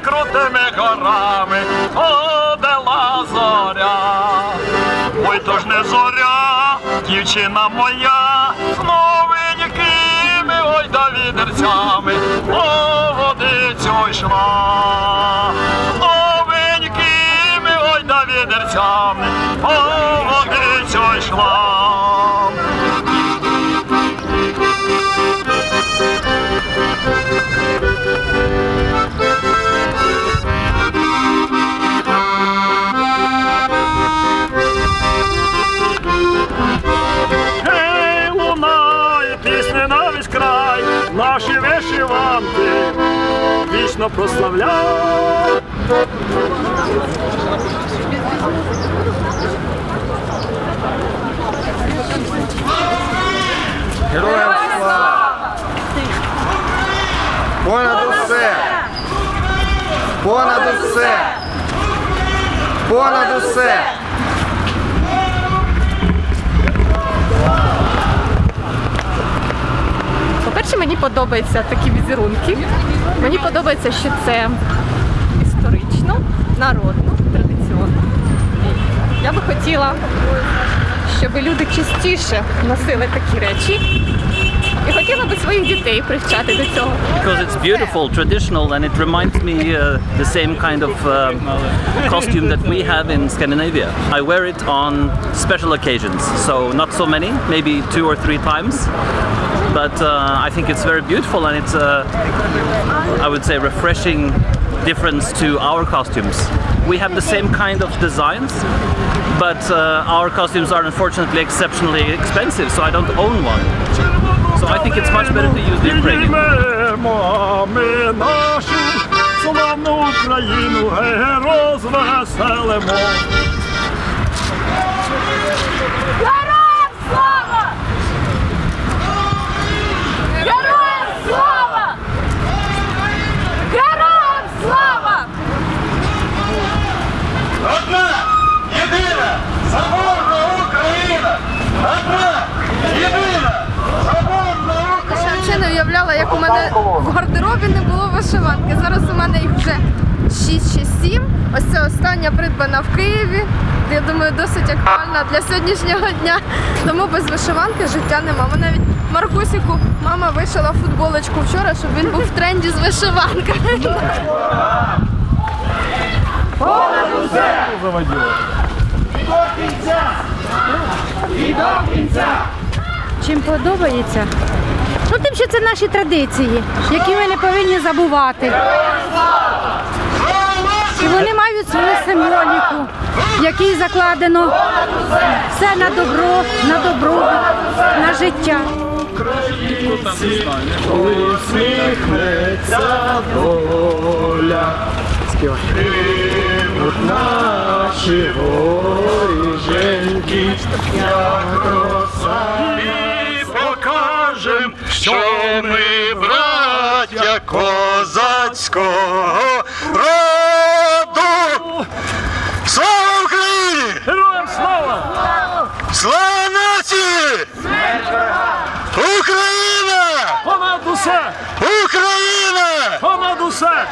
крутими, крутими горами ходила зоря. Ой, то ж не зоря, дівчина моя, новенькими, ой, да відерцями, по водицю йшла. Новенькими, ой, да відерцями, по водицю йшла. Наші вишиванки вічно прославляють. Героям слава! Понад усе! Понад усе! Понад усе! По-перше, мені подобаються такі візерунки. Мені подобається, що це історично, народно, традиційно. Я би хотіла, щоб люди частіше носили такі речі. І хотіла би своїх дітей привчати до цього. because it's beautiful, traditional, and it reminds me uh, the same kind of um costume that we have in Scandinavia. I wear it on special occasions, so not so many, maybe two or three times. But uh, I think it's very beautiful, and it's uh, I would say refreshing difference to our costumes. We have the same kind of designs, but uh, our costumes are unfortunately exceptionally expensive, so I don't own one. So I think it's much better to use the Ukrainian. В гардеробі не було вишиванки. Зараз у мене їх вже 6 чи 7. Ось це остання придбана в Києві. Я думаю, досить актуальна для сьогоднішнього дня. Тому без вишиванки життя нема. Ми навіть Маркусіку мама вишила футболочку вчора, щоб він був в тренді з вишиванками. Чим подобається? Ну, тим, що це наші традиції, які ми не повинні забувати. І вони мають свою символіку, якій закладено все на добро, на добро, на життя. Усміхнеться доля. Співай. Наші воріженьки, як роса ми, браття козацького роду. Слава Україні! Героям слава! Слава нації! Україна! Понад усе! Україна! Понад усе!